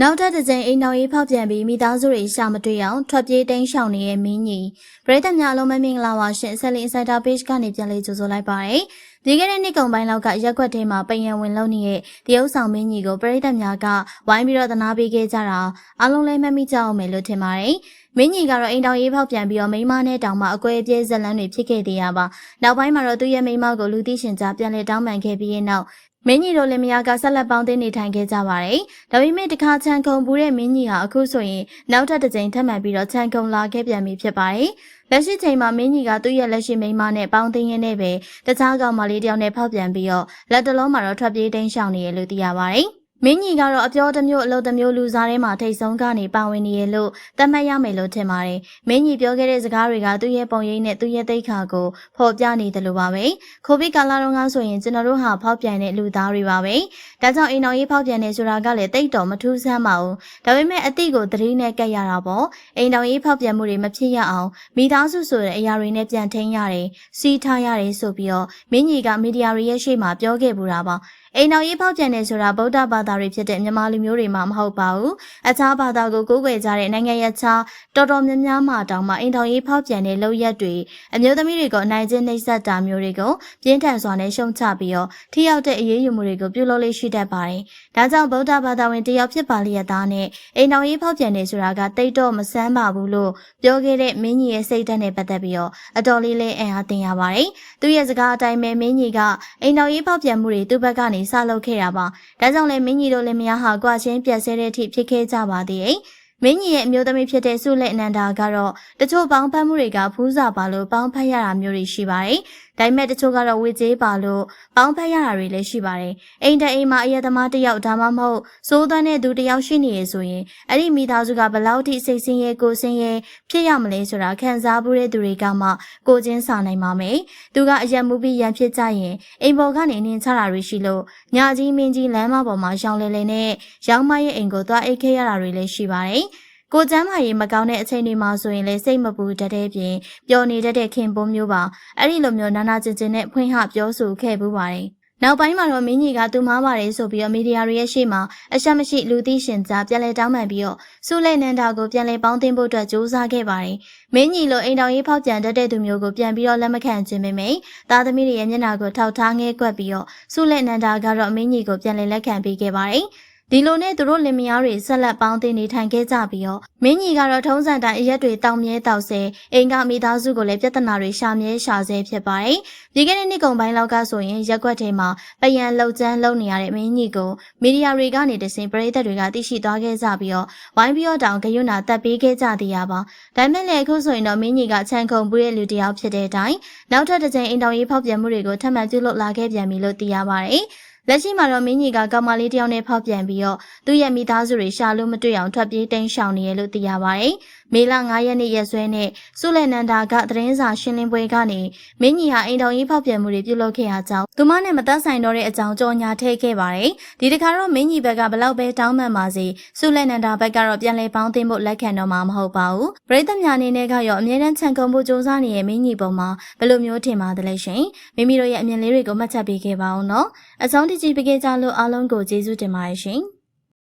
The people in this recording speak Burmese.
နောက်ထပ်တစ်ကြိမ်အိမ်တော်ရေးဖောက်ပြန်ပြီးမိသားစုတွေရှာမတွေ့အောင်ထွက်ပြေးတိမ်းရှောင်နေတဲ့မင်းကြီးပရိသတ်များအလုံးမမင်္ဂလာပါရှင်ဆက်လင်း Insider Page ကနေပြန်လေးကြိုဆိုလိုက်ပါရစေ။ဒီကနေ့နေ့ကုန်ပိုင်းလောက်ကရက်ွက်ထဲမှာပယံဝင်လုံးနေတဲ့တရုတ်ဆောင်မင်းကြီးကိုပရိသတ်များကဝိုင်းပြီးတော့သနာပေးခဲ့ကြတာအလုံးလဲမှတ်မိကြအောင်မယ်လို့ထင်ပါတယ်။မင်းကြီးကတော့အိမ်တော်ရေးဖောက်ပြန်ပြီးတော့မိန်းမနဲ့တောင်မှအကွဲအပြဲဇက်လန်းတွေဖြစ်ခဲ့သေးရပါ။နောက်ပိုင်းမှာတော့သူ့ရဲ့မိန်းမကိုလူသိရှင်ကြားပြန်လဲတောင်းပန်ခဲ့ပြီးတဲ့နောက် မင်းကြီးတို့လင်မယားကဆက်လက်ပေါင်းသိနေထိုင်ခဲ့ကြပါတယ်။ဒါပေမဲ့တခါချန်ခုံပူတဲ့မင်းကြီးဟာအခုဆိုရင်နောက်ထပ်တစ်ကြိမ်ထပ်မံပြီးတော့ချန်ခုံလာခဲ့ပြန်ပြီဖြစ်ပါတယ်။လက်ရှိချိန်မှာမင်းကြီးကသူ့ရဲ့လက်ရှိမိန်းမနဲ့ပေါင်းသိရင်းနဲ့ပဲတခြားကောင်မလေးတယောက်နဲ့ဖောက်ပြန်ပြီးတော့လက်တလုံးမှာတော့ထွက်ပြေးတိမ်းရှောင်နေရလို့သိရပါတယ်။ မင်းကြီးကတော့အပြောတစ်မျိုးအလုပ်တစ်မျိုးလူစားထဲမှာထိတ်ဆုံးကနေပါဝင်နေရလို့သတ်မှတ်ရမယ်လို့ထင်ပါတယ်။မင်းကြီးပြောခဲ့တဲ့စကားတွေကသူ့ရဲ့ပုံရိပ်နဲ့သူ့ရဲ့သိက္ခာကိုဖော်ပြနေတယ်လို့ပါပဲ။ကိုဗစ်ကာလတုန်းကဆိုရင်ကျွန်တော်တို့ဟာဖောက်ပြန်တဲ့လူသားတွေပါပဲ။ဒါကြောင့်အိမ်တော်ရေးဖောက်ပြန်နေဆိုတာကလည်းတိတ်တော်မထူးဆန်းပါဘူး။ဒါပေမဲ့အတိကိုသတိနဲ့ကပ်ရတာပေါ့။အိမ်တော်ရေးဖောက်ပြန်မှုတွေမဖြစ်ရအောင်မိသားစုဆိုတဲ့အရာတွေနဲ့ပြန်ထိန်ရတယ်။စီးထားရတယ်ဆိုပြီးတော့မင်းကြီးကမီဒီယာတွေရဲ့ရှေ့မှာပြောခဲ့ပူတာပါ။အိမ်တော်ရေးဖောက်ပြန်နေဆိုတာဗုဒ္ဓဘာသာတွေဖြစ်တဲ့မြန်မာလူမျိုးတွေမှမဟုတ်ပါဘူး။အခြားဘာသာကိုကိုးကွယ်ကြတဲ့နိုင်ငံရခြားတော်တော်များများမှတောင်မှအိမ်တော်ရေးဖောက်ပြန်တဲ့လုပ်ရက်တွေအမျိုးသမီးတွေကိုအနိုင်ကျင့်နှိပ်စက်တာမျိုးတွေကိုပြင်းထန်စွာနဲ့ရှုံချပြီးတော့ထိရောက်တဲ့အရေးယူမှုတွေကိုပြုလုပ်လေးရှိတတ်ပါတယ်။ဒါကြောင့်ဗုဒ္ဓဘာသာဝင်တယောက်ဖြစ်ပါလျက်သားနဲ့အိမ်တော်ရေးဖောက်ပြန်နေဆိုတာကတိတ်တော့မဆန်းပါဘူးလို့ပြောခဲ့တဲ့မင်းကြီးရဲ့စိတ်ဓာတ်နဲ့ပတ်သက်ပြီးတော့အတော်လေးလေးအံ့အားသင်ရပါတယ်။သူရဲ့စကားအတိုင်းပဲမင်းကြီးကအိမ်တော်ရေးဖောက်ပြန်မှုတွေသူ့ဘက်ကနေစလုပ်ခဲ့တာပါ။ဒါကြောင့်လည်းမင်းကြီးတို့လည်းမယားဟာကြွားချင်းပြက်ဆဲတဲ့အထိဖြစ်ခဲ့ကြပါသေးတယ်။မင်းကြီးရဲ့အမျိုးသမီးဖြစ်တဲ့ဆုလက်အနန္ဒာကတော့တချို့ပေါင်းဖက်မှုတွေကဖူးစာပါလို့ပေါင်းဖက်ရတာမျိုးတွေရှိပါတယ်။ဒါပေမဲ့တချို့ကတော့ဝေကျေးပါလို့ပေါင်းဖက်ရတာတွေလည်းရှိပါတယ်။အိမ်တအိမ်မှာအယက်သမားတစ်ယောက်ဒါမှမဟုတ်စိုးသွမ်းတဲ့သူတစ်ယောက်ရှိနေရဆိုရင်အဲ့ဒီမိသားစုကဘလောက်ထိစိတ်ဆင်းရဲကိုယ်ဆင်းရဲဖြစ်ရမလဲဆိုတာခံစားမှုတဲ့သူတွေကမှကိုချင်းစာနိုင်ပါမယ်။သူကအယက်မှုပြီးရန်ဖြစ်ကြရင်အိမ်ပေါ်ကနေနင်းချတာတွေရှိလို့ညကြီးမင်းကြီးလမ်းမပေါ်မှာရောင်လေလေနဲ့ရောင်မရဲ့အိမ်ကိုသွားအိတ်ခဲရတာတွေလည်းရှိပါတယ်။ ကိုကျမ်းမာရေးမကောင်းတဲ့အချိန်တွေမှာဆိုရင်လည်းစိတ်မပူတတ်တဲ့ပြင်ပျော်နေတတ်တဲ့ခင်ပွန်းမျိုးပါအဲ့ဒီလိုမျိုးနာနာကျင်ကျင်နဲ့ဖွင့်ဟပြောဆိုခဲ့ပူပါတယ်နောက်ပိုင်းမှာတော့မင်းကြီးကသူမားပါတယ်ဆိုပြီးတော့မီဒီယာတွေရဲ့ရှေ့မှာအရှက်မရှိလူသိရှင်ကြားပြန်လဲတောင်းပန်ပြီးတော့စုလိုက်နန္ဒာကိုပြန်လဲပေါင်းသိမ်းဖို့အတွက်ကြိုးစားခဲ့ပါတယ်။မင်းကြီးလိုအိမ်တော်ရေးဖောက်ပြန်တတ်တဲ့သူမျိုးကိုပြန်ပြီးတော့လက်မခံခြင်းပဲမိ။သားသမီးတွေရဲ့မျက်နှာကိုထောက်ထားငဲကွက်ပြီးတော့စုလိုက်နန္ဒာကတော့မင်းကြီးကိုပြန်လဲလက်ခံပေးခဲ့ပါတယ်။ ဒီလိုနဲ့သူတို့လင်မယားတွေဆက်လက်ပေါင်းတင်နေထိုင်ခဲ့ကြပြီးတော့မင်းကြီးကတော့ထုံးစံတိုင်းအရက်တွေတောင်းမြဲတောက်ဆဲအိမ်ကမိသားစုကိုလည်းပြဿနာတွေရှာမြဲရှာဆဲဖြစ်ပါတယ်။ဒီကနေ့နေ့ကုန်ပိုင်းလောက်ကဆိုရင်ရက်ွက်ထဲမှာပယံလှုပ်ကျန်းလှုပ်နေရတဲ့မင်းကြီးကိုမီဒီယာတွေကနေတစင်ပရိသတ်တွေကသိရှိသွားခဲ့ကြပြီးတော့ဝိုင်းပြီးတော့တောင်ဂယွနာတက်ပေးခဲ့ကြသေးရပါ။ဒါမဲ့လည်းအခုဆိုရင်တော့မင်းကြီးကချန်ခုံပူတဲ့လူတစ်ယောက်ဖြစ်တဲ့အတိုင်းနောက်ထပ်တစ်ကြိမ်အိမ်တော်ရေးဖောက်ပြန်မှုတွေကိုထပ်မံပြုလုပ်လာခဲ့ပြန်ပြီလို့သိရပါတယ်။ လက်ရှိမှာတော့မင်းကြီးကကောင်မလေးတယောက်နဲ့ဖောက်ပြန်ပြီးတော့သူ့ရဲ့မိသားစုတွေရှာလို့မတွေ့အောင်ထွက်ပြေးတိမ်းရှောင်နေရလို့သိရပါတယ်။ မေလ9ရက်နေ့ရက်စွဲနဲ့စုလက်နန္ဒာကသတင်းစာရှင်းလင်းပွဲကနေမင်းကြီးဟာအိမ်တော်ကြီးဖောက်ပြန်မှုတွေပြုလုပ်ခဲ့ရကြောင်းသူမနဲ့မသက်ဆိုင်တော့တဲ့အကြောင်းကြော်ညာထည့်ခဲ့ပါတယ်။ဒီတခါတော့မင်းကြီးဘက်ကဘလောက်ပဲတောင်းပန်ပါစေစုလက်နန္ဒာဘက်ကတော့ပြန်လည်ပေါင်းသိမ်းဖို့လက်ခံတော့မှာမဟုတ်ပါဘူး။ပရိသတ်များအနေနဲ့ကရောအမြဲတမ်းခြံကုန်ဖို့စ조사နေတဲ့မင်းကြီးပုံမှာဘယ်လိုမျိုးထင်ပါသလဲရှင်။မိမိတို့ရဲ့အမြင်လေးတွေကိုမှတ်ချက်ပေးခဲ့ပါဦးနော်။အဆုံးထိကြည့်ပေးကြလို့အားလုံးကိုကျေးဇူးတင်ပါတယ်ရှင်။